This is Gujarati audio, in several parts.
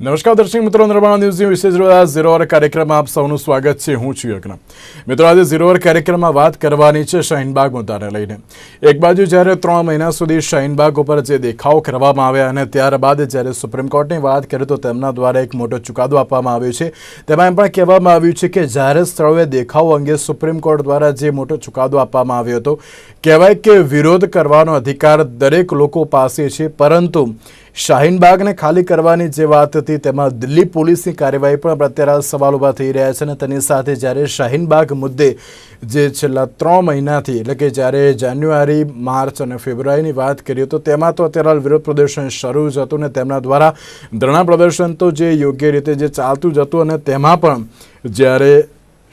નમસ્કાર દર્શક મિત્રો નિર્માણ ન્યૂઝની વિશેષ રોજ ઝીરો અવર કાર્યક્રમમાં આપ સૌનું સ્વાગત છે. હું છું યજ્ઞ. મિત્રો, આજે ઝીરો અવર કાર્યક્રમમાં વાત કરવાની છે શાહીનબાગ મુદ્દાને લઈને. એક બાજુ જ્યારે ત્રણ મહિના સુધી શાહીનબાગ ઉપર જે દેખાવ કરવામાં આવ્યા અને ત્યારબાદ જ્યારે સુપ્રીમ કોર્ટની વાત કરીએ તો તેમના દ્વારા એક મોટો ચુકાદો આપવામાં આવ્યો છે. તેમાં એમ પણ કહેવામાં આવ્યું છે કે જાહેર સ્થળોએ દેખાવ અંગે સુપ્રીમ કોર્ટ દ્વારા જે મોટો ચુકાદો આપવામાં આવ્યો હતો, કહેવાય કે વિરોધ કરવાનો અધિકાર દરેક લોકો પાસે છે, પરંતુ શાહીનબાગને ખાલી કરવાની જે વાત હતી, તેમાં દિલ્હી પોલીસની કાર્યવાહી પણ અત્યારે સવાલ ઊભા થઈ રહ્યા છે અને તેની સાથે જ્યારે શાહીનબાગ મુદ્દે જે છેલ્લા ત્રણ મહિનાથી, એટલે કે જ્યારે જાન્યુઆરી, માર્ચ અને ફેબ્રુઆરીની વાત કરીએ, તો તેમાં તો અત્યારે વિરોધ પ્રદર્શન શરૂ જ હતું ને તેમના દ્વારા ધરણા પ્રદર્શન તો જે યોગ્ય રીતે જે ચાલતું જ હતું અને તેમાં પણ જ્યારે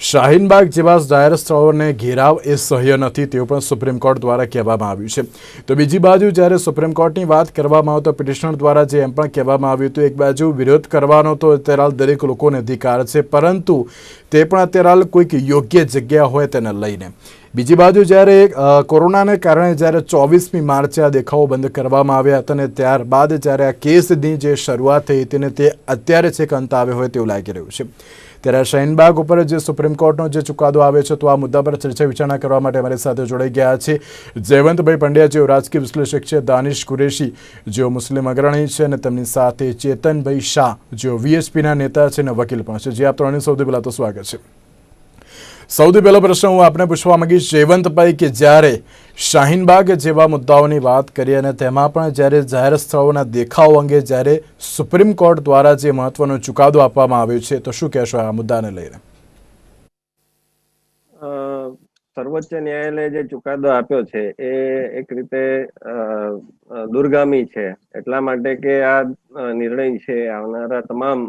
શાહીનબાગ જેવા જાહેર સ્થળોને ઘેરાવ એ સહ્ય નથી તેવું પણ સુપ્રીમ કોર્ટ દ્વારા કહેવામાં આવ્યું છે. તો બીજી બાજુ જ્યારે સુપ્રીમ કોર્ટની વાત કરવામાં આવે તો પિટિશનર દ્વારા જે એમ પણ કહેવામાં આવ્યું હતું, એક બાજુ વિરોધ કરવાનો તો અત્યારે દરેક લોકોને અધિકાર છે, પરંતુ તે પણ અત્યારે કોઈક યોગ્ય જગ્યા હોય તેને લઈને. બીજી બાજુ જ્યારે કોરોનાને કારણે જ્યારે ચોવીસમી માર્ચે આ દેખાવો બંધ કરવામાં આવ્યા હતા અને ત્યારબાદ જ્યારે આ કેસની જે શરૂઆત થઈ હતી તે અત્યારે છેક અંત આવ્યો હોય તેવું લાગી રહ્યું છે. ત્યારે શાહીનબાગ ઉપર જે સુપ્રીમ કોર્ટનો જે ચુકાદો આવ્યો છે, તો આ મુદ્દા પર ચર્ચા વિચારણા કરવા માટે અમારી સાથે જોડાઈ ગયા છે. જયવંતભાઈ પંડ્યા, જેઓ રાજકીય વિશ્લેષક છે, દાનિશ કુરેશી, જેઓ મુસ્લિમ અગ્રણી છે અને તેમની સાથે ચેતનભાઈ શાહ, જેઓ વીએસપીના નેતા છે અને વકીલ પણ છે. જે આપ ત્રણેય સૌથી પહેલાં તો સ્વાગત છે. સૌથી પહેલો પ્રશ્ન હું આપને પૂછવા માંગીશ જયવંતભાઈ કે જ્યારે શાહીનબાગ જેવા મુદ્દાઓની વાત કરીએ અને તેમાં પણ જ્યારે જાહેર સ્થળોના દેખાવ અંગે જ્યારે સુપ્રીમ કોર્ટ દ્વારા જે મહત્વનો ચુકાદો આપવામાં આવ્યો છે તો શું કહેશો આ મુદ્દાને લઈને? સર્વોચ્ચ ન્યાયાલયે જે ચુકાદો આપ્યો છે એ એક રીતે અ, છે. એટલા માટે કે આ નિર્ણય છે આવનારા તમામ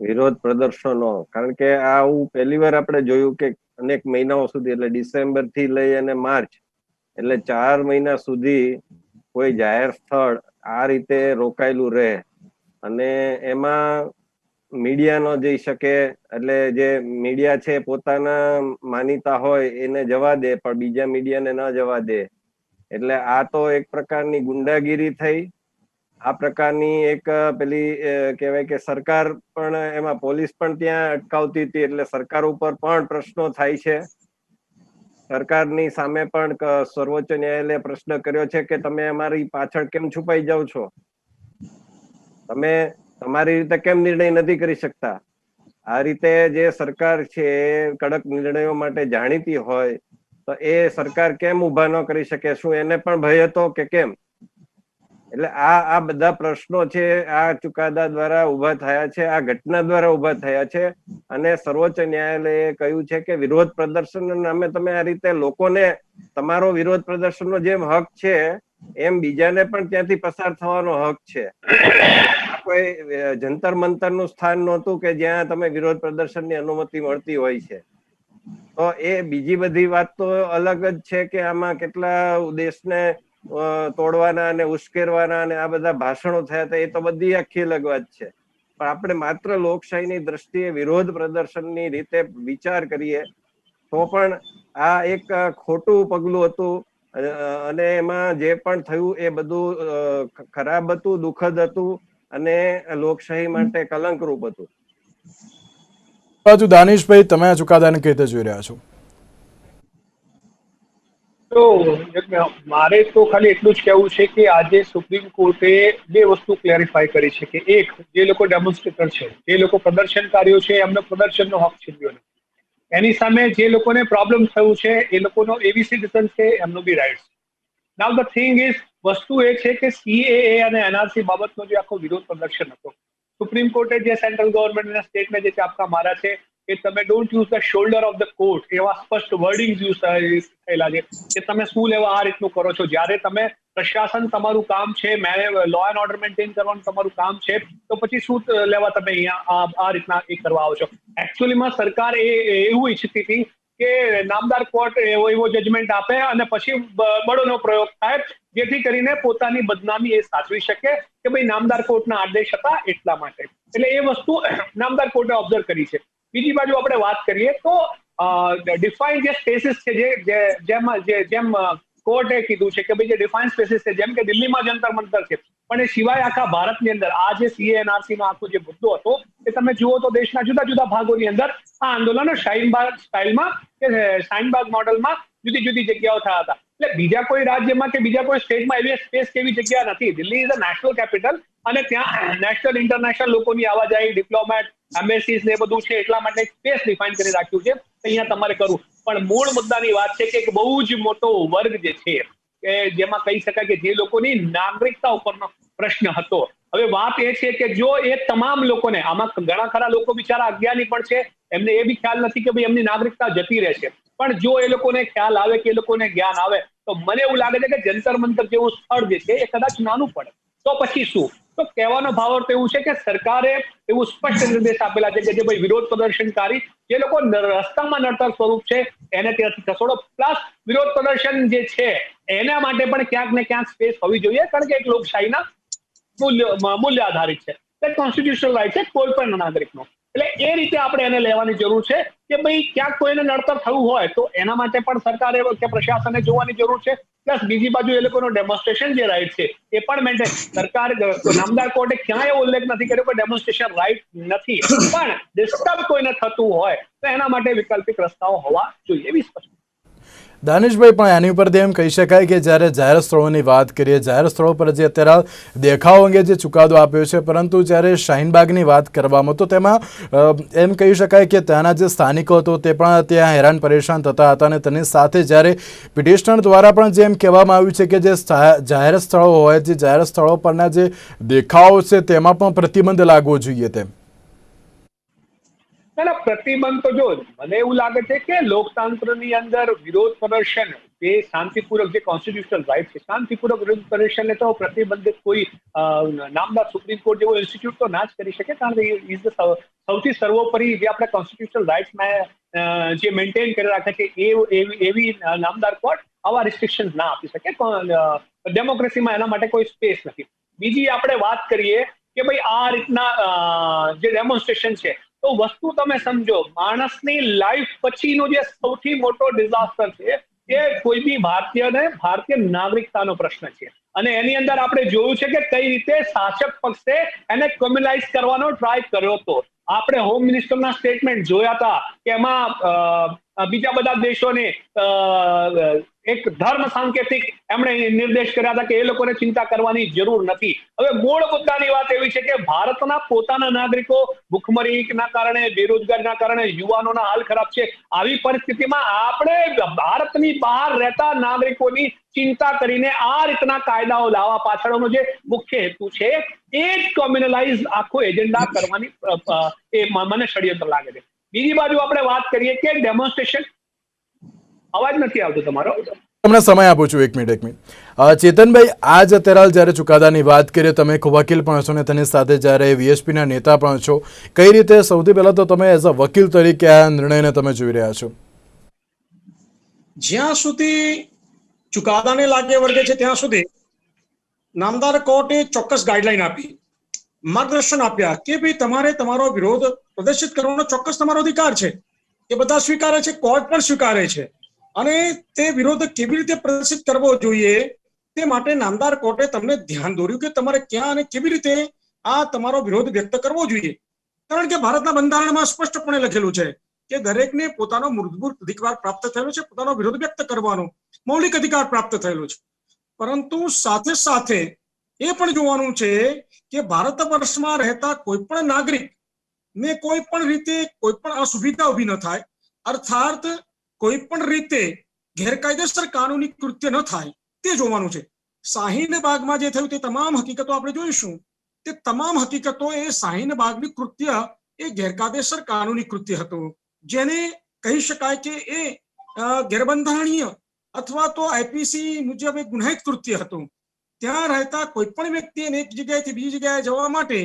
વિરોધ પ્રદર્શનો. કારણ કે આ આવું પહેલી વાર આપણે જોયું કે અનેક મહિનાઓ સુધી, એટલે ડિસેમ્બરથી લઈ અને માર્ચ, એટલે ચાર મહિના સુધી કોઈ જાહેર સ્થળ આ રીતે રોકાયેલું રહે. અને એમાં મીડિયા ન જઈ શકે, એટલે જે મીડિયા છે પોતાના માનીતા હોય એને જવા દે, પણ બીજા મીડિયાને ન જવા દે. એટલે આ તો એક પ્રકારની ગુંડાગીરી થઈ. આ પ્રકારની એક પેલી કહેવાય કે સરકાર પણ એમાં પોલીસ પણ ત્યાં અટકાવતી હતી એટલે સરકાર ઉપર પણ પ્રશ્નો થાય છે. સરકારની સામે પણ સર્વોચ્ચ ન્યાયાલયે પ્રશ્ન કર્યો છે કે તમે અમારી પાછળ કેમ છુપાઈ જાઓ છો? તમે તમારી રીતે કેમ નિર્ણય નથી કરી શકતા? આ રીતે જે સરકાર છે કડક નિર્ણયો માટે જાણીતી હોય તો એ સરકાર કેમ ઊભા ન કરી શકે? શું એને પણ ભય હતો કે કેમ? એટલે આ આ બધા પ્રશ્નો છે આ ચુકાદા દ્વારા ઊભા થયા છે આ ઘટના દ્વારા ઊભા થયા છે અને સર્વોચ્ચ ન્યાયાલયે કહ્યું છે કે વિરોધ પ્રદર્શન નામે તમે આ રીતે લોકોને તમારો વિરોધ પ્રદર્શનનો જેમ હક છે એમ બીજાને પણ ત્યાંથી પસાર થવાનો હક છે. કોઈ જંતર મંતરનું સ્થાન નહોતું કે જ્યાં તમે વિરોધ પ્રદર્શનની અનુમતિ મળતી હોય છે. તો એ બીજી બધી વાત તો અલગ જ છે કે આમાં કેટલા દેશને અ, તોડવાના અને ઉશ્કેરવાના અને આ બધા ભાષણો થયા હતા, એ તો બધી આખી અલગ વાત છે. પણ આપણે માત્ર લોકશાહીની દ્રષ્ટિએ વિરોધ પ્રદર્શનની રીતે વિચાર કરીએ, તો પણ આ એક ખોટું પગલું હતું, અને એમાં જે પણ થયું એ બધું ખરાબ હતું, દુઃખદ હતું, અને લોકશાહી માટે કલંકરૂપ હતું. બાજુ દાનિશભાઈ, તમે આ ચુકાદાને કઈ રીતે જોઈ રહ્યા છો? તો મારે તો ખાલી એટલું જ કહેવું છે કે આજે સુપ્રીમ કોર્ટે બે વસ્તુ ક્લેરિફાય કરી છે કે એક, જે લોકો ડેમોન્સ્ટ્રેટર છે, જે લોકો પ્રદર્શનકારીઓ છે, એમનો પ્રદર્શનનો હક છીનવ્યો નથી એની સામે જે લોકોને પ્રોબ્લેમ થયું છે, એ લોકોનો એવી સિટીઝન છે, એમનો be rights now the thing is વસ્તુ એ છે કે સીએએ અને એનઆરસી બાબતનો જે આખો વિરોધ પ્રદર્શન હતો. સુપ્રીમ કોર્ટે જે સેન્ટ્રલ ગવર્મેન્ટ અને સ્ટેટને જે ચાપકા મારા છે કે તમે don't use the shoulder of the court એવા સ્પષ્ટ વર્ડિંગ યુઝ થયેલા છે કે તમે શું લેવા આ રીતનું કરો છો? જ્યારે તમે પ્રશાસન તમારું કામ છે લો એન્ડ ઓર્ડર મેન્ટેન કરવાનું તમારું કામ છે, તો પછી શું લેવા તમે અહીંયા આ રીતના એ કરવા આવો છો? એકચ્યુઅલીમાં સરકાર એ એવું ઈચ્છતી હતી કે નામદાર કોર્ટ એવો એવો જજમેન્ટ આપે અને પછી બળોનો પ્રયોગ થાય, જેથી કરીને પોતાની બદનામી એ સાચવી શકે કે ભાઈ નામદાર કોર્ટના આદેશ હતા એટલા માટે. એટલે એ વસ્તુ નામદાર કોર્ટે ઓબ્ઝર્વ કરી છે. બીજી બાજુ આપણે વાત કરીએ તો ડિફાઇન જે સ્પેસીસ છે જે જેમ જેમ કોર્ટે કીધું છે કે ભાઈ જે ડિફાઇન સ્પેસીસ છે, જેમ કે દિલ્હીમાં જંતર મંતર છે, પણ એ સિવાય આખા ભારતની અંદર આ જે સીએનઆરસી નો આખો જે મુદ્દો હતો, એ તમે જુઓ તો દેશના જુદા જુદા ભાગોની અંદર આ આંદોલનો શાહીનબાગ સ્ટાઇલમાં કે શાહીનબાગ મોડલમાં જુદી જુદી જગ્યાઓ થયા હતા. એટલે બીજા કોઈ રાજ્યમાં કે બીજા કોઈ સ્ટેટમાં એવી સ્પેસ કેવી જગ્યા નથી. Delhi is a national capital અને ત્યાં નેશનલ ઇન્ટરનેશનલ લોકોની આવાજાઈ ડિપ્લોમેટ એમ્બેસીસ ને બધું છે, એટલા માટે સ્પેસ ડિફાઇન કરી રાખ્યું છે અહીંયા તમારે કરવું. પણ મૂળ મુદ્દાની વાત છે કે એક બહુ જ મોટો વર્ગ જે છે, કે જેમાં કહી શકાય કે જે લોકોની નાગરિકતા ઉપરનો પ્રશ્ન હતો. હવે વાત એ છે કે જો એ તમામ લોકોને, આમાં ઘણા ખરા લોકો બિચારા અજ્ઞાની પણ છે, એમને એ બી ખ્યાલ નથી કે ભાઈ એમની નાગરિકતા જતી રહેશે. પણ જો એ લોકોને ખ્યાલ આવે કે એ લોકોને જ્ઞાન આવે, તો મને એવું લાગે છે કે જંતર મંતર જેવું સ્થળ જે છે એ કદાચ નાનું પડે. તો પછી શું? તો કહેવાનો ભાવાર્થ એવું છે કે સરકારે એવું સ્પષ્ટ નિર્દેશ આપેલા છે કે જે ભાઈ વિરોધ પ્રદર્શનકારી, જે લોકો રસ્તામાં નડતર સ્વરૂપ છે, એને ત્યાંથી ખસોડો. પ્લસ વિરોધ પ્રદર્શન જે છે, એના માટે પણ ક્યાંક ને ક્યાંક સ્પેસ હોવી જોઈએ, કારણ કે એક લોકશાહીના મૂલ્ય મૂલ્ય આધારિત છે. તે કોન્સ્ટિટ્યુશનલ રાઇટ છે, કોઈ પણ નાગરિકનો. એટલે એ રીતે આપણે એને લેવાની જરૂર છે કે ભાઈ ક્યાંક કોઈને નડતર થયું હોય તો એના માટે પણ સરકારે કે પ્રશાસને જોવાની જરૂર છે. પ્લસ બીજી બાજુ એ લોકોનો ડેમોન્સ્ટ્રેશન જે રાઇટ છે એ પણ મેન્ટેન સરકાર નામદાર કોર્ટે ક્યાંય એવો ઉલ્લેખ નથી કર્યો કે ડેમોન્સ્ટ્રેશન રાઇટ નથી. પણ ડિસ્ટર્બ કોઈને થતું હોય તો એના માટે વૈકલ્પિક રસ્તાઓ હોવા જોઈએ એવી સ્પષ્ટ દાનિશભાઈ પણ એની ઉપરથી એમ કહી શકાય કે જ્યારે જાહેર સ્થળોની વાત કરીએ જાહેર સ્થળો પર જે અત્યારે દેખાવ અંગે જે ચુકાદો આપ્યો છે, પરંતુ જ્યારે શાહીનબાગની વાત કરવામાં, તો તેમાં એમ કહી શકાય કે ત્યાંના જે સ્થાનિકો હતો તે પણ ત્યાં હેરાન પરેશાન થતા હતા અને તેની સાથે જ્યારે પિટિશનર દ્વારા પણ જેમ કહેવામાં આવ્યું છે કે જે જાહેર સ્થળો હોય, જે જાહેર સ્થળો પરના જે દેખાવો છે તેમાં પણ પ્રતિબંધ લાગવો જોઈએ તેમ. ના ના પ્રતિબંધ તો જો મને એવું લાગે છે કે લોકતંત્રની અંદર વિરોધ પ્રદર્શન જે શાંતિપૂર્વક જે કોન્સ્ટિટ્યુશનલ રાઇટ છે, શાંતિપૂર્વક વિરોધ પ્રદર્શનને તો પ્રતિબંધિત કોઈ નામદાર સુપ્રીમ કોર્ટ જેવો ઇન્સ્ટિટ્યૂટ તો ના જ કરી શકે, કારણ કે ઇઝ ધ સૌથી સર્વોપરી જે આપણે કોન્સ્ટિટ્યુશનલ રાઇટ્સમાં જે મેન્ટેન કરી રાખે છે, એ એવી નામદાર કોર્ટ આવા રિસ્ટ્રિક્શન ના આપી શકે ડેમોક્રેસીમાં એના માટે કોઈ સ્પેસ નથી. બીજી આપણે વાત કરીએ કે ભાઈ આ રીતના જે ડેમોન્સ્ટ્રેશન છે, તો વસ્તુ તમે સમજો, માણસની લાઈફ પછીનો જે સૌથી મોટો ડિઝાસ્ટર છે, એ કોઈ બી ભારતીયને ભારતીય નાગરિકતાનો પ્રશ્ન છે. અને એની અંદર આપણે જોયું છે કે કઈ રીતે શાસક પક્ષે એને કોમ્યુનાઇઝ કરવાનો ટ્રાય કર્યો હતો. આપણે હોમ મિનિસ્ટરના સ્ટેટમેન્ટ જોયા હતા કે એમાં બીજા બધા દેશોને એક ધર્મ સાંકેતિક એમણે નિર્દેશ કર્યા હતા કે એ લોકોને ચિંતા કરવાની જરૂર નથી. હવે મૂળ મુદ્દાની વાત એવી છે કે ભારતના પોતાના નાગરિકો ભૂખમરીના કારણે, બેરોજગારીના કારણે, યુવાનોના હાલ ખરાબ છે. આવી પરિસ્થિતિમાં આપણે ભારતની બહાર રહેતા નાગરિકોની ચિંતા કરીને આ રીતના કાયદાઓ લાવવા પાછળનો જે મુખ્ય હેતુ છે, એ જ કોમ્યુનલાઇઝ આખો એજન્ડા કરવાની એ મને ષડયંત્ર લાગે છે. બીજી બાજુ આપણે વાત કરીએ કે ડેમોન્સ્ટ્રેશન અવાજ નથી આવતો તમારો. તમને સમય આપું છું એક મિનિટ એક મિનિટ. ચેતનભાઈ આજ અત્યારે હાલ જ્યારે ચુકાદાની વાત કરીએ તમે એક વકીલ પણ છો ને તેની સાથે જ્યારે વીએસપીના નેતા પણ છો કઈ રીતે સૌથી પહેલાં તો તમે એઝ અ વકીલ તરીકે આ નિર્ણયને તમે જોઈ રહ્યા છો? જ્યાં સુધી ચુકાદાને લાગે વળગે છે ત્યાં સુધી નામદાર કોર્ટે ચોક્કસ ગાઈડલાઈન આપી માર્ગદર્શન આપ્યા કે ભાઈ તમારે તમારો વિરોધ પ્રદર્શિત કરવાનો ચોક્કસ તમારો અધિકાર છે. એ બધા સ્વીકારે છે કોર્ટ પણ સ્વીકારે છે. અને તે વિરોધ કેવી રીતે પ્રદર્શિત કરવો જોઈએ તે માટે નામદાર કોર્ટે તમને ધ્યાન દોર્યું કે તમારે ક્યાં અને કેવી રીતે આ તમારો વિરોધ વ્યક્ત કરવો જોઈએ. કારણ કે ભારતના બંધારણમાં સ્પષ્ટપણે લખેલું છે કે દરેકને પોતાનો મૂળભૂત અધિકાર પ્રાપ્ત થયેલો છે, પોતાનો વિરોધ વ્યક્ત કરવાનો, મૌલિક અધિકાર પ્રાપ્ત થયેલો છે. પરંતુ સાથે સાથે એ પણ જોવાનું છે કે ભારત વર્ષમાં રહેતા કોઈ પણ નાગરિક ને કોઈ પણ રીતે કોઈ પણ અસુવિધા ઊભી ન થાય. અર્થાત કોઈ પણ રીતે ગેરકાયદેસર કાનૂની કૃત્ય ન થાય, તે જોવાનું છે. શાહીન બાગમાં જે થયું તે તમામ હકીકતો આપણે જોઈશું. તે તમામ હકીકતો એ શાહીન બાગની કૃત્ય એ ગેરકાયદેસર કાનૂની કૃત્ય હતું. જેને કહી શકાય કે એ ગેરબંધારણીય અથવા તો આઈપીસી મુજબ એક ગુનાહિત કૃત્ય હતું. ત્યાં રહેતા કોઈ પણ વ્યક્તિને એક જગ્યાએથી બીજી જગ્યાએ જવા માટે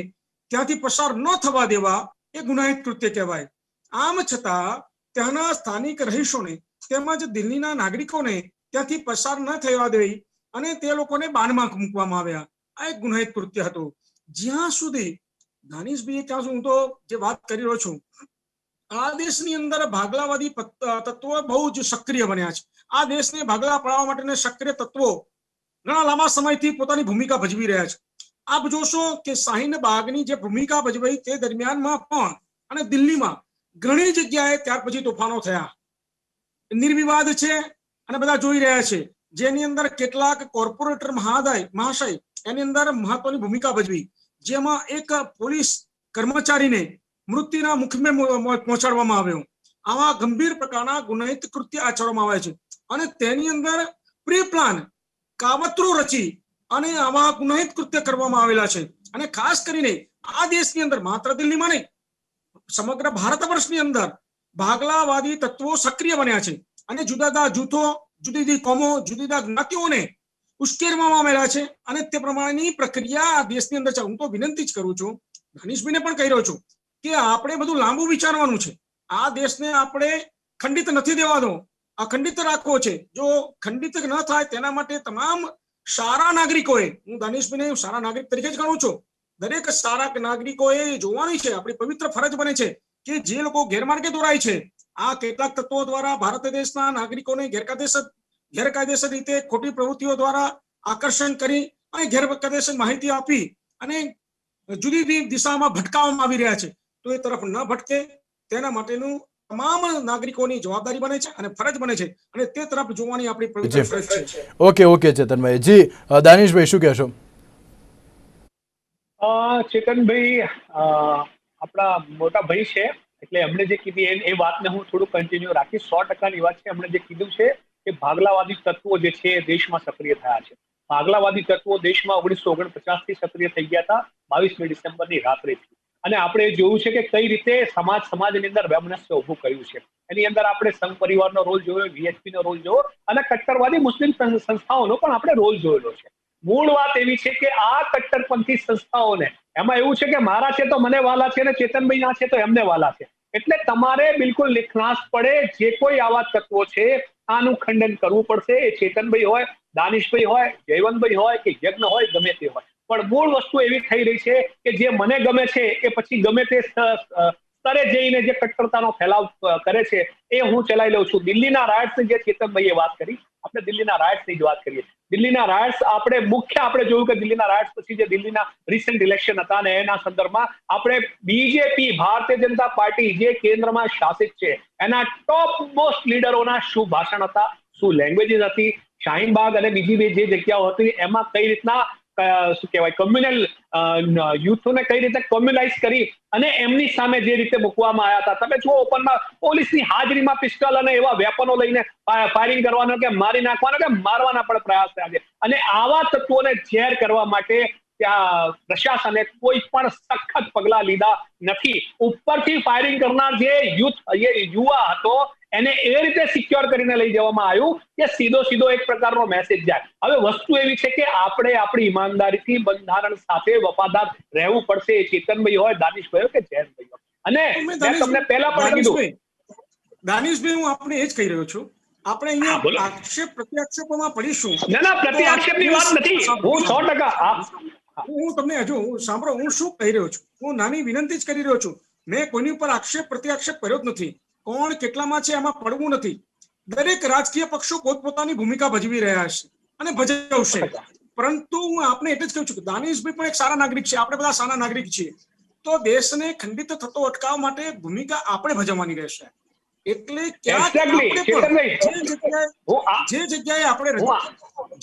ત્યાંથી પસાર ન થવા દેવા એ ગુનાહિત કૃત્ય કહેવાય. આમ છતાં ત્યાંના સ્થાનિક રહીશોને તેમજ દિલ્હીના નાગરિકોને ત્યાંથી પસાર ન થવા દેવી અને તે લોકોને બાનમાં મૂકવામાં આવ્યા. આ એક ગુનાહિત કૃત્ય હતું. જ્યાં સુધી દાનિશભાઈ ત્યાં હું તો જે વાત કરી રહ્યો છું, આ દેશની અંદર ભાગલાવાદી તત્વો બહુ જ સક્રિય બન્યા છે. આ દેશને ભાગલા પડાવવા માટેના સક્રિય તત્વો ઘણા લાંબા સમયથી પોતાની ભૂમિકા ભજવી રહ્યા છે. આપ જોશો કે શાહીન બાગની જે ભૂમિકા ભજવાઈ તે દરમિયાનમાં પણ અને દિલ્હીમાં ઘણી જગ્યાએ ત્યાર પછી તોફાનો થયા. નિર્વિવાદ છે અને બધા જોઈ રહ્યા છે. જેની અંદર કેટલાક કોર્પોરેટર મહાદય, મહાશય, એની અંદર મહત્વની ભૂમિકા ભજવી. જેમાં એક પોલીસ કર્મચારીને મૃત્યુના મુખમાં પહોંચાડવામાં આવ્યો. આવા ગંભીર પ્રકારના ગુનાહિત કૃત્ય આચરવામાં આવે છે. અને તેની અંદર પ્રી પ્લાન કાવતરો રચી અને આવા ગુનાહિત કૃત્ય કરવામાં આવેલા છે. અને ખાસ કરીને આ દેશની અંદર માત્ર દિલ્હીમાં નહીં સમગ્ર ભારત વર્ષની અંદર ભાગલાવાદી તત્વો સક્રિય બન્યા છે. અને જુદા જુદા જૂથો જુદી જુદી કોમો જુદી જુદા જ્ઞાતિઓને ઉશ્કેરવામાં આવેલા છે અને તે પ્રમાણેની પ્રક્રિયા આ દેશની અંદર છે. હું તો વિનંતી જ કરું છું, ધનીશભાઈને પણ કહી રહ્યો છું કે આપણે બધું લાંબુ વિચારવાનું છે. આ દેશને આપણે ખંડિત નથી દેવાનો, અખંડિત રાખવો છે. જો ખંડિત ન થાય તેના માટે તમામ સારા નાગરિકોએ, હું દાનિશભાઈને સારા નાગરિક તરીકે જ ગણું છું દરેક સારા નાગરિકોએ જોવાની છે આપણી પવિત્ર ફરજ બને છે કે જે લોકો ગેરમાર્ગે દોરાય છે આ કેટલાક તત્વો દ્વારા ભારત દેશના નાગરિકોને ગેરકાયદેસર ગેરકાયદેસર રીતે ખોટી પ્રવૃત્તિઓ દ્વારા આકર્ષણ કરી અને ગેરકાયદેસર માહિતી આપી અને જુદી જુદી દિશામાં ભટકાવવામાં આવી રહ્યા છે. તો એ તરફ ન ભટકે તેના માટેનું તમામ નાગરિકોની જવાબદારી બને છે અને ફરજ બને છે અને તે તરફ જોવાની આપણી ફરજ છે. ઓકે ઓકે ચેતનભાઈ જી દાનિશભાઈ શું કહેશો? ચેતનભાઈ આપણા મોટા ભાઈ છે. એટલે એમણે જે કીધી એ- વાતને હું થોડું કન્ટિન્યુ રાખીશ. સો ટકાની વાત છે, એમણે જે કીધું છે કે ભાગલાવાદી તત્વો જે છે દેશમાં સક્રિય થયા છે. ભાગલાવાદી તત્વો દેશમાં ઓગણીસો ઓગણપચાસથી સક્રિય થઈ ગયા હતા, બાવીસમી ડિસેમ્બરની રાત્રેથી અને આપણે જોયું છે કે કઈ રીતે સમાજ, સમાજની અંદર વેમનસ્ય ઉભું કર્યું છે. એની અંદર આપણે સંઘ પરિવારનો રોલ જોયો વીએચપી નો રોલ જોયો અને કટ્ટરવાદી મુસ્લિમ સંસ્થાઓનો પણ આપણે રોલ જોયેલો છે. મૂળ વાત એવી છે કે આ કટ્ટરપંથી સંસ્થાઓને, એમાં એવું છે કે મારા છે તો મને વાલા છે અને ચેતનભાઈ ના છે તો એમને વાલા છે. એટલે તમારે બિલકુલ નિખલાસ પડે જે કોઈ આવા તત્વો છે, આનું ખંડન કરવું પડશે. એ ચેતનભાઈ હોય, દાનિશભાઈ હોય, જયવંતભાઈ હોય કે યજ્ઞ હોય, ગમે તે હોય. પણ મૂળ વસ્તુ એવી થઈ રહી છે કે જે મને ગમે છે, એ પછી ગમે તે સ્તરે જઈને જે કટ્ટરતાનો ફેલાવ કરે છે, એ હું ચલાવી લઉં છું. દિલ્હીના રાયટ્સની જે ચેતનભાઈએ વાત કરી, આપણે દિલ્હીના રાયટ્સની જ વાત કરીએ. દિલ્હીના રાયટ્સ આપણે મુખ્ય આપણે જોયું કે દિલ્હીના રાયટ્સ પછી જે દિલ્હીના રિસેન્ટ ઇલેક્શન હતા ને એના સંદર્ભમાં આપણે બીજેપી ભારતીય જનતા પાર્ટી જે કેન્દ્રમાં શાસિત છે, એના ટોપ મોસ્ટ લીડરોના શું ભાષણ હતા, શું લેંગ્વેજીસ હતી શાહીનબાગ અને બીજી બે જે જગ્યાઓ હતી, એમાં કઈ રીતના શું કહેવાય કોમ્યુનલ યુથોને કઈ રીતે કોમ્યુનાઇઝ કરી અને એમની સામે જે રીતે મૂકવામાં આવ્યા હતા. તમે જુઓ, ઓપનમાં પોલીસની હાજરીમાં પિસ્ટલ અને એવા વેપનો લઈને ફાયરિંગ કરવાનો કે મારી નાખવાનો કે મારવાના પણ પ્રયાસ થયા છે. અને આવા તત્વોને ઝેર કરવા માટે ત્યાં પ્રશાસને કોઈ પણ સખત પગલા લીધા નથી. ઉપરથી ફાયરિંગ કરનાર જે યુથ યુવા હતો એને એ રીતે સિક્યોર કરીને લઈ જવામાં આવ્યું કે સીધો સીધો એક પ્રકારનો મેસેજ જાય. હવે વસ્તુ એવી છે કે આપણે આપણી ઈમાનદારીથી બંધારણ સાથે વફાદાર રહેવું પડશે એ ચેતનભાઈ હોય દાનિશભાઈ હોય કે જયંતભાઈ હોય. અને મેં તમને પહેલા પણ કીધું. દાનિશભાઈ હું આપણે એ જ કહી રહ્યો છું. આપણે અહીંયા આક્ષેપ પ્રત્યાક્ષેપોમાં પડીશું. ના ના પ્રત્યાક્ષેપની વાત નથી. હું સો ટકા હું. તમને હજુ સાંભળો હું શું કહી રહ્યો છું? હું નાની વિનંતી જ કરી રહ્યો છું. મેં કોઈની ઉપર આક્ષેપ પ્રત્યાક્ષેપ કર્યો જ નથી. કોણ કેટલામાં છે એમાં પડવું નથી. દરેક રાજકીય પક્ષો પોતપોતાની ભૂમિકા ભજવી રહ્યા છે અને ભજવશે. પરંતુ હું આપને એટલે જ કહું છું કે દાનિશભાઈ પણ એક સારા નાગરિક છે. આપણે બધા સારા નાગરિક છીએ. તો દેશને ખંડિત થતો અટકાવવા માટે ભૂમિકા આપણે ભજવવાની રહેશે. એટલે. જે જગ્યાએ આપણે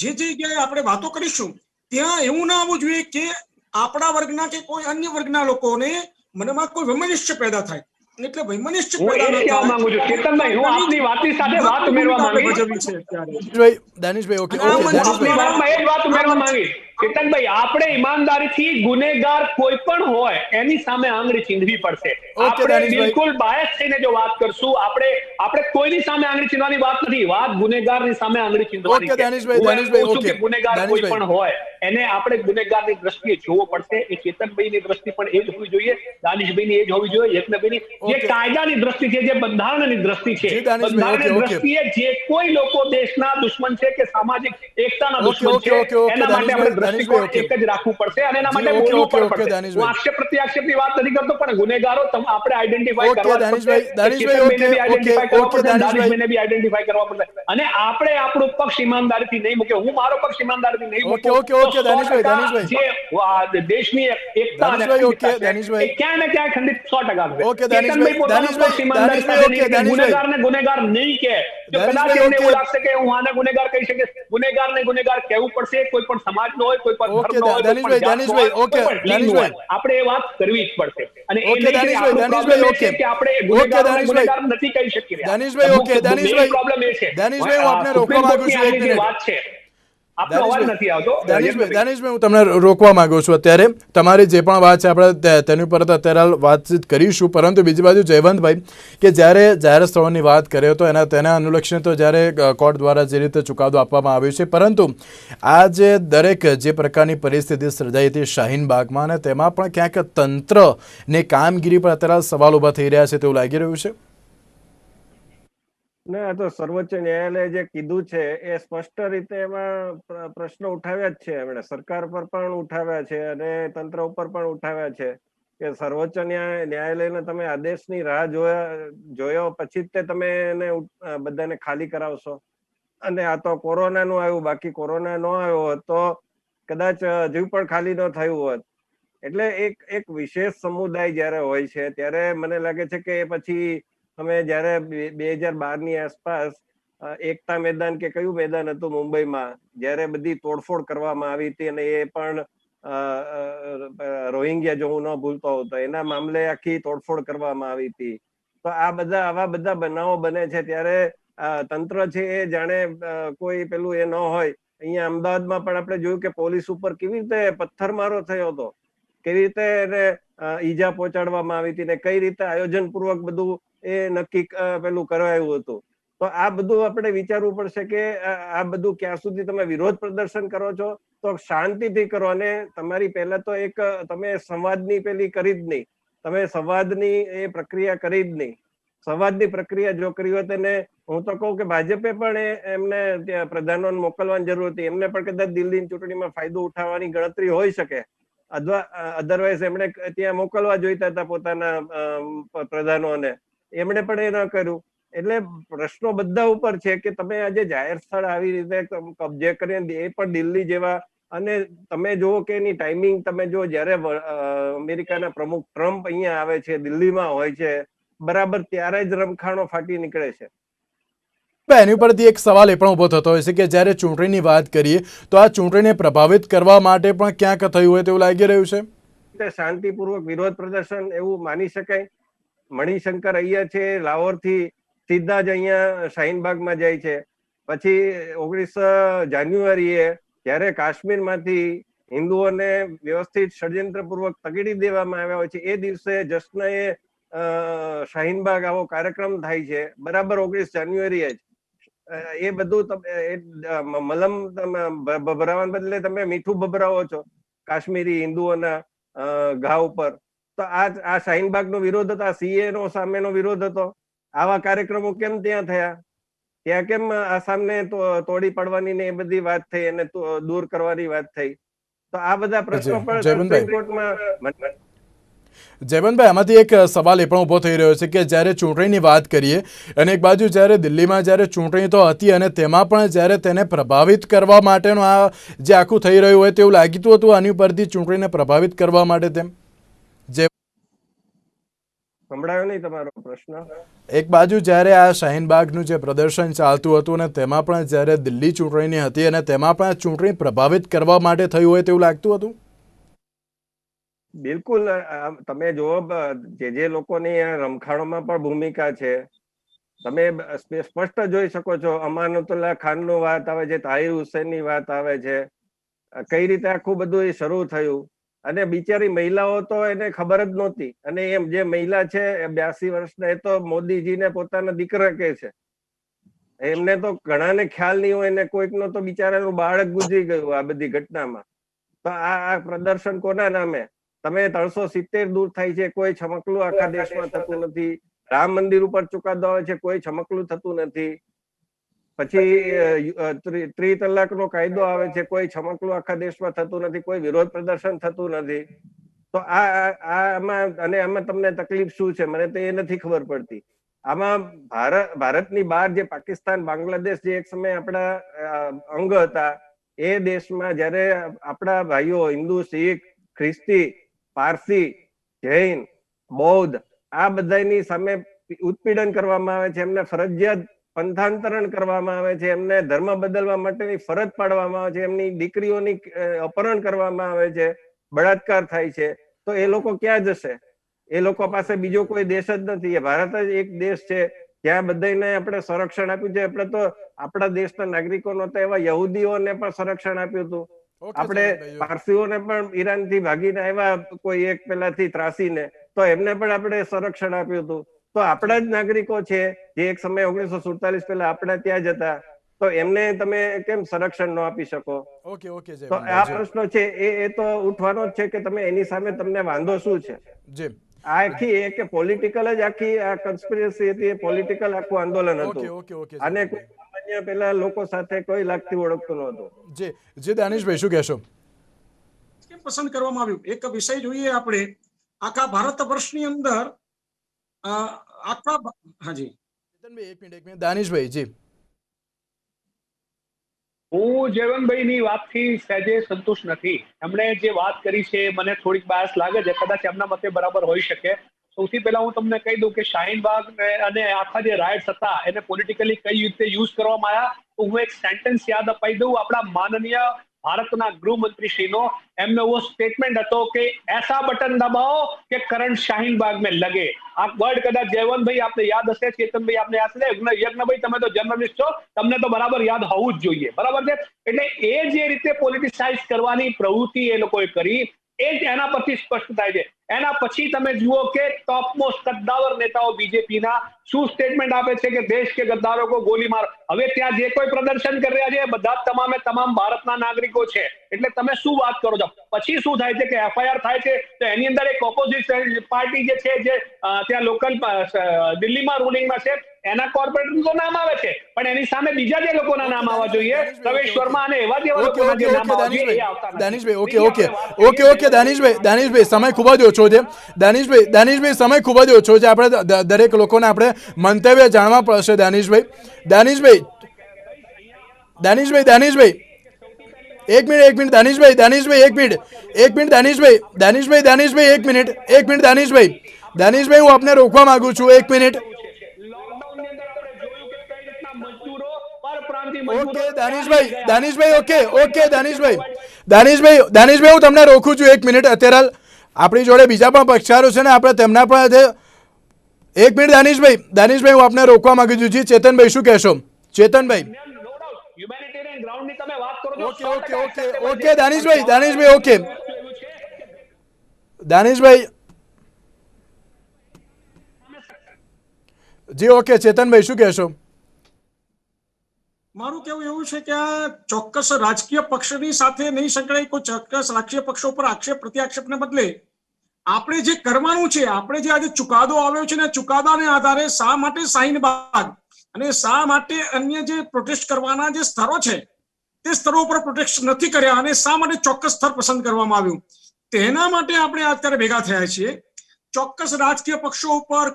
જે જગ્યાએ આપણે વાતો કરીશું ત્યાં એવું ના આવવું જોઈએ કે આપણા વર્ગના કે કોઈ અન્ય વર્ગના લોકોને મનમાં કોઈ વૈમનસ્ય પેદા થાય. એટલે વૈમનસ્ય હું પેદા ન માંગુ છું કેતનભાઈ હું આપની વાતની સાથે વાત ઉમેરવા માંગુ છું. છે દાનિશભાઈ દાનિશભાઈ ઓકે ઓકે દાનિશભાઈ. વાત ઉમેરવા માંગી ચેતનભાઈ આપણે ઈમાનદારીથી ગુનેગાર કોઈ પણ હોય એની સામે આંગળી ચીંધવી પડશે આપણે બિલકુલ બાયસ થઈને જો વાત કરશું આપણે આપણે કોઈની સામે આંગળી ચીંધવાની વાત નથી વાત ગુનેગારની સામે આંગળી ચીંધવાની છે. દાનિશભાઈ, દાનિશભાઈ, ઓકે. ગુનેગાર કોઈ પણ હોય એને આપણે ગુનેગારની દ્રષ્ટિએ જોવો પડશે એ ચેતનભાઈની દ્રષ્ટિ પણ એ જ હોવી જોઈએ દાનિશભાઈની એ જ હોવી જોઈએ યજ્ઞભાઈની જે કાયદાની દ્રષ્ટિ છે જે બંધારણની દ્રષ્ટિ છે બંધારણની. દ્રષ્ટિએ જે કોઈ લોકો દેશના દુશ્મન છે કે સામાજિક એકતાના દુશ્મન છે એના માટે આપણે દ્રષ્ટિકોણ એક જ રાખવું પડશે અને એના માટે બોલવું પણ પડશે. હું આક્ષેપ પ્રત્યાક્ષેપની વાત નથી કરતો પણ ગુનેગારો આપણે આઈડેન્ટિફાઈ ઓકે, કરવા દાનિશભાઈ, બી કરવા પડશે અને આપણે આપણો પક્ષ ઈમાનદારીથી નહીં મૂકે હું મારો પક્ષ ઈમાનદારીથી નહીં મૂકે. ઓકે, ઓકે, દાનિશભાઈ, દાનિશભાઈ. જે દેશની એકતા દાનિશભાઈ, ઓકે, દાનિશભાઈ. એ ક્યાંય ને ક્યાંય ખંડિત સો ટકા થશે. ઓકે, દાનિશભાઈ, ઓકે. ગુનેગારને ગુનેગાર નહીં કે. જો કદાચ એમને એવું લાગશે કે હું આને ગુનેગાર કહી શકે ગુનેગારને ગુનેગાર કહેવું પડશે કોઈ પણ સમાજનો હોય કોઈ પણ ધર્મ નો હોય કોઈ પણ ઓકે. દાનિશભાઈ. આપણે એ વાત કરવી જ પડશે અને એ દાનિશભાઈ, દાનિશભાઈ, ઓકે. કે આપણે ગુનેગાર ને ગુનેગાર નથી કહી શકીએ દાનિશભાઈ, ઓકે, દાનિશભાઈ. પ્રોબ્લેમ એ છે. દાનિશભાઈ, હું આપને રોકવા માંગુ છું, એક મિનિટ. વાત છે આપનો અવાજ નથી આવતો દાનિશભાઈ હું તમને રોકવા માંગુ છું અત્યારે. તમારી જે પણ વાત છે આપણે તેની ઉપર અત્યારે વાતચીત કરીશું. પરંતુ બીજી બાજુ જયવંતભાઈ કે જ્યારે જાહેર સ્થળોની વાત કરીએ તો એના તેના અનુલક્ષીને તો જ્યારે કોર્ટ દ્વારા જે રીતે ચુકાદો આપવામાં આવ્યો છે. પરંતુ આ જે દરેક જે પ્રકારની પરિસ્થિતિ સર્જાઈ હતી શાહીન બાગમાં અને તેમાં પણ ક્યાંક તંત્રની કામગીરી પર અત્યારે સવાલ ઊભા થઈ રહ્યા છે તેવું લાગી રહ્યું છે. ને તો સર્વોચ્ચ ન્યાયાલયે જે કીધું છે, એ સ્પષ્ટ રીતે એમાં પ્ર- પ્રશ્ન ઉઠાવ્યા જ છે. એમણે સરકાર પર પણ ઉઠાવ્યા છે અને તંત્ર ઉપર પણ ઉઠાવ્યા છે કે સર્વોચ્ચ ન્યાય, ન્યાયાલયને તમે આદેશની રાહ જોયા પછી જ તે તમે એને બધાને ખાલી કરાવશો. અને આ તો કોરોનાનું આવ્યું, બાકી કોરોના ન આવ્યો હોત તો કદાચ હજુ પણ ખાલી ન થયું હોત. એટલે એક એક વિશેષ સમુદાય જ્યારે હોય છે, ત્યારે મને લાગે છે કે પછી અમે જ્યારે બે હજાર બારની આસપાસ એકતા મેદાન કે કયું મેદાન હતું મુંબઈમાં, જ્યારે બધી તોડફોડ કરવામાં આવી હતી અને એ પણ રોહિંગ્યા જો હું ન ભૂલતો હોઉં તો એના મામલે આખી તોડફોડ કરવામાં આવી હતી. તો આ બધા, આવા બધા બનાવો બને છે ત્યારે તંત્ર છે એ જાણે કોઈ પેલું એ ન હોય. અહીંયા અમદાવાદમાં પણ આપણે જોયું કે પોલીસ ઉપર કેવી રીતે પથ્થરમારો થયો હતો. કેવી રીતે એને ઈજા પહોંચાડવામાં આવી હતી ને કઈ રીતે આયોજન પૂર્વક બધું એ નક્કી પેલું કરાયું હતું. તો આ બધું આપણે વિચારવું પડશે કે આ બધું ક્યાં સુધી તમે વિરોધ પ્રદર્શન કરો છો? તો શાંતિથી કરો અને તમારી પહેલા તો એક તમે સંવાદની પેલી કરી જ નહીં. તમે સંવાદની એ પ્રક્રિયા કરી જ નહીં. સંવાદની પ્રક્રિયા જો કરી હોત એને, હું તો કહું કે ભાજપે પણ એમને પ્રધાનો મોકલવાની જરૂર હતી. એમને પણ કદાચ દિલ્હીની ચૂંટણીમાં ફાયદો ઉઠાવવાની ગણતરી હોઈ શકે. અથવા અધરવાઇઝ એમણે ત્યાં મોકલવા જોઈતા હતા પોતાના પ્રધાનોને. એમણે પણ એ ન કર્યું. એટલે પ્રશ્નો બધા ઉપર છે કે તમે આજે જાહેર સ્થળ આવી રીતે કબ- કબજે કરીને એ પણ દિલ્હી જેવા અને તમે જુઓ કે એની ટાઈમિંગ તમે જો જ્યારે અમેરિકાના પ્રમુખ ટ્રમ્પ અહીંયા આવે છે દિલ્હીમાં હોય છે બરાબર ત્યારે જ રમખાણો ફાટી નીકળે છે. એની ઉપરથી એક સવાલ એ પણ ઊભો થતો હોય છે કે જ્યારે ચૂંટણીની વાત કરીએ તો આ ચૂંટણીને પ્રભાવિત કરવા માટે પણ ક્યાંક થયું હોય તેવું લાગી રહ્યું છે? શાંતિપૂર્વક વિરોધ પ્રદર્શન એવું માની શકાય. મણિશંકર અહીંયા છે લાહોરથી સીધા જ અહીંયા શાહીનબાગમાં જાય છે. પછી ઓગણીસ જાન્યુઆરીએ જ્યારે કાશ્મીરમાંથી હિન્દુઓને વ્યવસ્થિત ષડયંત્રપૂર્વક તગડી દેવામાં આવ્યા હોય છે એ દિવસે જશ્ન એ અ, શાહીનબાગ આવો કાર્યક્રમ થાય છે બરાબર ઓગણીસ જાન્યુઆરીએ જ. એ બધું તમે મલમ ભભરાવાને બદલે તમે મીઠું ભભરાવો છો કાશ્મીરી હિન્દુઓના ઘા ઉપર. તો આ આ શાહીનબાગ નો વિરોધ હતો આ સીએ નો સામેનો વિરોધ હતો. આવા કાર્યક્રમો કેમ ત્યાં થયા? ત્યાં કેમ આસામને તોડી પાડવાની ને એ બધી વાત થઈ અને દૂર કરવાની વાત થઈ? તો આ બધા પ્રશ્નો પણ સુપ્રીમ કોર્ટમાં જયવંતભાઈ આમાંથી એક સવાલ એ પણ ઊભો થઈ રહ્યો છે કે જ્યારે ચૂંટણીની વાત કરીએ અને એક બાજુ જ્યારે દિલ્હીમાં જ્યારે ચૂંટણી તો હતી અને તેમાં પણ જ્યારે તેને પ્રભાવિત કરવા માટેનું આ જે આખું થઈ રહ્યું હોય તેવું લાગતું હતું આની ઉપરથી ચૂંટણીને પ્રભાવિત કરવા માટે તેમ? સંભળાયો નહીં તમારો પ્રશ્ન? એક બાજુ જ્યારે આ શાહીનબાગનું જે પ્રદર્શન ચાલતું હતું અને તેમાં પણ જ્યારે દિલ્હી ચૂંટણીની હતી અને તેમાં પણ ચૂંટણી પ્રભાવિત કરવા માટે થયું હોય તેવું લાગતું હતું? બિલકુલ. તમે જુઓ જે જે લોકોની રમખાણોમાં પણ ભૂમિકા છે તમે સ્પષ્ટ જોઈ શકો છો અમાનતુલ્લા ખાનનું વાત આવે છે તાહિર હુસેનની વાત આવે છે. કઈ રીતે આખું બધું એ શરૂ થયું? અને બિચારી મહિલાઓ તો એને ખબર જ નહોતી. અને એમ જે મહિલા છે બ્યાસી વર્ષના એ તો મોદીજીને પોતાના દીકરા કે છે. એમને તો ઘણાને ખ્યાલ નહીં હોય ને કોઈકનો તો બિચારાનું બાળક ગુજરી ગયું આ બધી ઘટનામાં. તો આ આ પ્રદર્શન કોના નામે? તમે ત્રણસો સિત્તેર દૂર થાય છે કોઈ છમકલું આખા દેશમાં થતું નથી. રામ મંદિર ઉપર ચુકાદો આવે છે કોઈ છમકલું થતું નથી. પછી ત્રી તલાક તલાકનો કાયદો આવે છે કોઈ છમકલું આખા દેશમાં થતું નથી કોઈ વિરોધ પ્રદર્શન થતું નથી. તો આ આમાં અને આમાં તમને તકલીફ શું છે? મને તો એ નથી ખબર પડતી. આમાં ભારત ભારતની બહાર જે પાકિસ્તાન બાંગ્લાદેશ જે એક સમય આપણા અંગ હતા એ દેશમાં જ્યારે આપણા ભાઈઓ હિન્દુ શીખ ખ્રિસ્તી પારસી જૈન બૌદ્ધ આ બધાની સામે ઉત્પીડન કરવામાં આવે છે એમને ફરજિયાત પંથાંતરણ કરવામાં આવે છે એમને ધર્મ બદલવા માટેની ફરજ પાડવામાં આવે છે એમની દીકરીઓની અપહરણ કરવામાં આવે છે બળાત્કાર થાય છે તો એ લોકો ક્યાં જશે? એ લોકો પાસે બીજો કોઈ દેશ જ નથી. એ ભારત જ એક દેશ છે. જ્યાં બધાને આપણે સંરક્ષણ આપ્યું છે. આપણે તો આપણા દેશના નાગરિકો તો એવા યહૂદીઓને પણ સંરક્ષણ આપ્યું હતું. આપણે પારસીઓને પણ ઈરાનથી ભાગીને આવ્યા કોઈ એક પેલાથી ત્રાસીને. તો એમને પણ આપણે સંરક્ષણ આપ્યું હતું. તો આપણા જ નાગરિકો છે જે એક સમય ઓગણીસો સુડતાલીસ પહેલા આપણા ત્યાં જ હતા તો એમને તમે કેમ સંરક્ષણ ન આપી શકો? ઓકે ઓકે તો આ. પ્રશ્ન છે એ એ તો ઉઠવાનો જ છે કે તમે એની સામે તમને વાંધો શું છે? જી. આખી એ કે પોલિટિકલ જ આખી આ કન્સ્પિરસી હતી એ પોલિટિકલ આખું આંદોલન હતું. ઓકે ઓકે અને. સામાન્ય પેલા લોકો સાથે કોઈ લાગતી ઓળખતું નહોતું. જી જી દાનિશભાઈ શું કહેશો? કેમ પસંદ કરવામાં આવ્યું? એક વિષય જોઈએ આપણે. આખા ભારત વર્ષની અંદર આખા હાજી. ચેતનભાઈ એક મિનિટ એક મિનિટ. દાનિશભાઈ જી. હું જયવંતભાઈની વાતથી સહેજે સંતુષ્ટ નથી. એમણે જે વાત કરી છે એ મને થોડીક બાયસ લાગે છે. કદાચ એમના મતે બરાબર હોઈ શકે. સૌથી પહેલા હું તમને કહી દઉં કે શાહીનબાગ ને- અને આખા જે રાઇટ્સ હતા એને પોલિટિકલી કઈ રીતે યુઝ કરવામાં આવ્યા તો હું એક સેન્ટેન્સ યાદ અપાઈ દઉં. આપણા માનનીય ભારતના ગૃહમંત્રીશ્રીનો એમનો એવો સ્ટેટમેન્ટ હતો કે એસા બટન દબાવો કે કરંટ શાહીનબાગ મેં લગે. આ વર્ડ કદાચ જયવંતભાઈ આપને યાદ હશે, ચેતનભાઈ આપને યાદ હશે યજ્ઞભાઈ, તમે તો જર્નલિસ્ટ છો, તમને તો બરાબર યાદ હોવું જ જોઈએ. બરાબર છે? એટલે એ જે રીતે પોલિટિસાઇઝ કરવાની પ્રવૃત્તિ એ લોકોએ કરી, એ જ એના પરથી સ્પષ્ટ થાય છે. એના પછી તમે જુઓ કે ટોપ મોસ્ટ કદ્દાવર નેતાઓ બીજેપીના શું સ્ટેટમેન્ટ આપે છે કે દેશ કે ગદ્દારો કો ગોલી માર. હવે ત્યાં જે કોઈ પ્રદર્શન કરી રહ્યા છે એ બધા તમામે તમામ ભારતના નાગરિકો છે. એટલે તમે શું વાત કરો છો? પછી શું થાય છે કે એફઆઈઆર થાય છે તો એની અંદર એક ઓપોઝિશન પાર્ટી જે છે જે ત્યાં લોકલ દિલ્હીમાં રૂલિંગમાં છે એના કોર્પોરેટર તો નામ આવે છે. પણ એની સામે બીજા જે લોકોના નામ આવવા જોઈએ રવેશ વર્મા અને એવા જેવા લોકોના જે નામ આવવા જોઈએ એ દાનિશભાઈ આવતા નથી. દાનિશભાઈ ઓકે ઓકે ઓકે ઓકે દાનિશભાઈ દાનિશભાઈ સમય ખૂબ જ ઓછો છે દાનિશભાઈ દાનિશભાઈ, સમય ખૂબ જ ઓછો છે. આપણે દરેક લોકોને આપણે મંતવ્ય જાણવા પડશે, દાનિશભાઈ. દાનિશભાઈ દાનિશભાઈ દાનિશભાઈ. એક મિનિટ એક મિનિટ, દાનિશભાઈ દાનિશભાઈ, એક મિનિટ. એક મિનિટ, દાનિશભાઈ દાનિશભાઈ દાનિશભાઈ, એક મિનિટ. એક મિનિટ, દાનિશભાઈ. દાનિશભાઈ, હું આપને રોકવા માંગુ છું. એક મિનિટ. Okay, દાનિશભાઈ દાનિશભાઈ, okay okay, દાનિશભાઈ. દાનિશભાઈ દાનિશભાઈ, હું તમને રોકું છું. એક મિનિટ, અત્યારે આપણી જોડે બીજા પણ પક્ષકારો છે ને આપણે તેમના પણ એક મિનિટ દાનિશભાઈ દાનિશભાઈ હું આપને રોકવા માંગુ છું. જી ચેતનભાઈ શું કહેશો? ચેતનભાઈ. નો ડાઉટ હ્યુમેનિટેરિયન ગ્રાઉન્ડની તમે વાત કરો છો okay, okay, okay, okay, દાનિશભાઈ, દાનિશભાઈ, okay. દાનિશભાઈ. જી ઓકે ચેતનભાઈ શું કહેશો? મારું કેવું એવું છે કે આ ચોક્કસ રાજકીય પક્ષની સાથે નહીં સંકળાય કોઈ ચોક્કસ રાજકીય પક્ષો પર આક્ષેપ પ્રત્યાક્ષેપને બદલે આપણે જે કરવાનું છે, આપણે જે આજે ચુકાદો આવ્યો છે ને ચુકાદાને આધારે શા માટે શાહીનબાગ અને શા માટે અન્ય જે પ્રોટેસ્ટ કરવાના જે સ્તરો છે, તે સ્તરો ઉપર પ્રોટેસ્ટ નથી કર્યા અને શા માટે ચોક્કસ સ્તર પસંદ કરવામાં આવ્યું? તેના માટે આપણે અત્યારે ભેગા થયા છીએ. ચોક્કસ રાજકીય પક્ષો ઉપર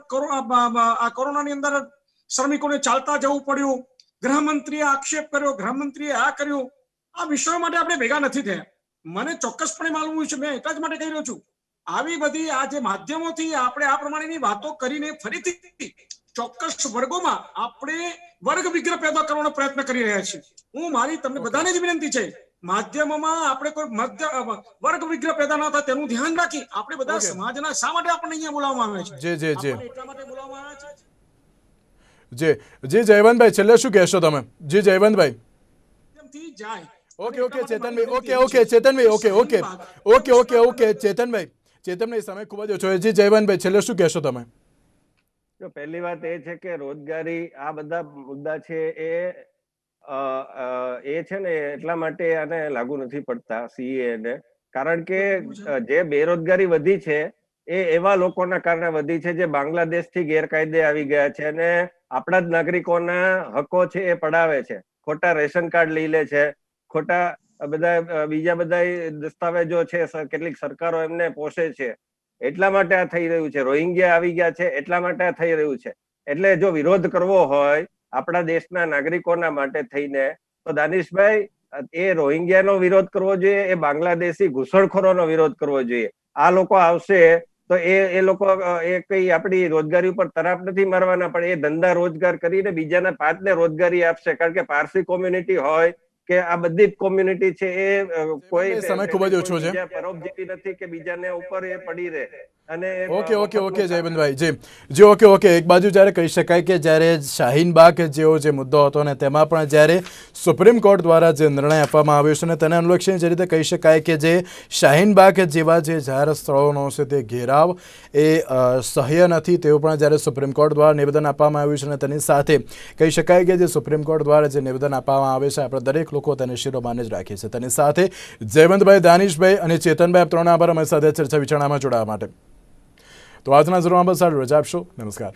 આ- કોરોનાની અંદર શ્રમિકોને ચાલતા જવું પડ્યું. ગૃહમંત્રીએ આક્ષેપ કર્યો, ગૃહમંત્રીએ આ કર્યું. આ વિષયો માટે આપણે ભેગા નથી થયા. મને ચોક્કસપણે માલુમ છે, મેં એટલા જ માટે કહી રહ્યો છું. આવી બધી આ જે માધ્યમોથી આપણે આ પ્રમાણેની વાતો કરીને ફરીથી ચોક્કસ વર્ગોમાં આપણે વર્ગ વિગ્રહ પેદા કરવાનો પ્રયત્ન કરી રહ્યા છીએ. હું મારી તમને બધાને જ વિનંતી છે માધ્યમમાં આપણે કોઈ મધ્ય વર્ગ વિગ્રહ પેદા ન થાય તેનું ધ્યાન રાખી આપણે બધા સમાજના શા માટે આપણને અહીંયા બોલાવવામાં આવે છે? જે જે જે. એટલા માટે બોલાવવામાં આવે છે? જે જી જયવંતભાઈ છેલ્લે શું કહેશો તમે? જી જયવંતભાઈ. Okay okay Chetanbhai. Okay okay Chetanbhai okay okay okay okay okay Chetanbhai. Chetanbhai સમય ખૂબ જ ઓછો છે જયવંતભાઈ, છેલ્લે શું કહેશો તમે? જો, પહેલી વાત એ છે કે રોજગારી આ બધા મુદ્દા છે એ એ છે ને એટલા માટે આને લાગુ નથી પડતા સીએ ને. કારણ કે જે બેરોજગારી વધી છે એ એવા લોકોના કારણે વધી છે જે બાંગ્લાદેશથી ગેરકાયદે આવી ગયા છે અને આપણા જ નાગરિકોના હકો છે એ પડાવે છે. ખોટા રેશન કાર્ડ લઈ લે છે, ખોટા બધા બીજા બધા દસ્તાવેજો છે કેટલીક સરકારો એમને પોષે છે. એટલા માટે આ થઈ રહ્યું છે. રોહિંગ્યા આવી ગયા છે, એટલા માટે આ થઈ રહ્યું છે. એટલે જો વિરોધ કરવો હોય, આપણા દેશના નાગરિકોના માટે થઈને, તો દાનિશભાઈ, એ રોહિંગ્યાનો વિરોધ કરવો જોઈએ, એ બાંગ્લાદેશી ઘૂસણખોરોનો વિરોધ કરવો જોઈએ. આ લોકો આવશે, તો એ એ લોકો એ કઈ આપણી રોજગારી ઉપર તરાપ નથી મારવાના, પણ એ ધંધા રોજગાર કરીને બીજાના પાંચને રોજગારી આપશે. કારણ કે પારસી કોમ્યુનિટી હોય કે આ બધી કોમ્યુનિટી છે એ કોઈ સમય ખૂબ જ ઓછો છે. પરોપજીવી નથી કે બીજાને ઉપર એ પડી રહે. અને ઓકે ઓકે ઓકે જયબંધભાઈ જી. જી ઓકે ઓકે. એક બાજુ જ્યારે કહી શકાય કે જ્યારે શાહીનબાગ જેવો જે મુદ્દો હતો ને તેમાં પણ જ્યારે સુપ્રીમ કોર્ટ દ્વારા જે નિર્ણય આપવામાં આવ્યો છે ને તેને અનુલક્ષીને જે રીતે કહી શકાય કે જે શાહીનબાગ જેવા જે જાહેર સ્થળોનો છે તે ઘેરાવ એ સહ્ય નથી તેવું પણ જ્યારે સુપ્રીમ કોર્ટ દ્વારા નિવેદન આપવામાં આવ્યું છે અને તેની સાથે કહી શકાય કે જે સુપ્રીમ કોર્ટ દ્વારા જે નિવેદન આપવામાં આવે છે આપણે દરેક લોકો તેને શિરોમાને જ રાખીએ છે. તેની સાથે જયવંતભાઈ દાનિશભાઈ અને ચેતનભાઈ ત્રણ આભાર. અમારી સાથે ચર્ચા વિચારણામાં જોડાવા માટે. તો આજના જરૂરમાં બસ રજા આપશો. નમસ્કાર.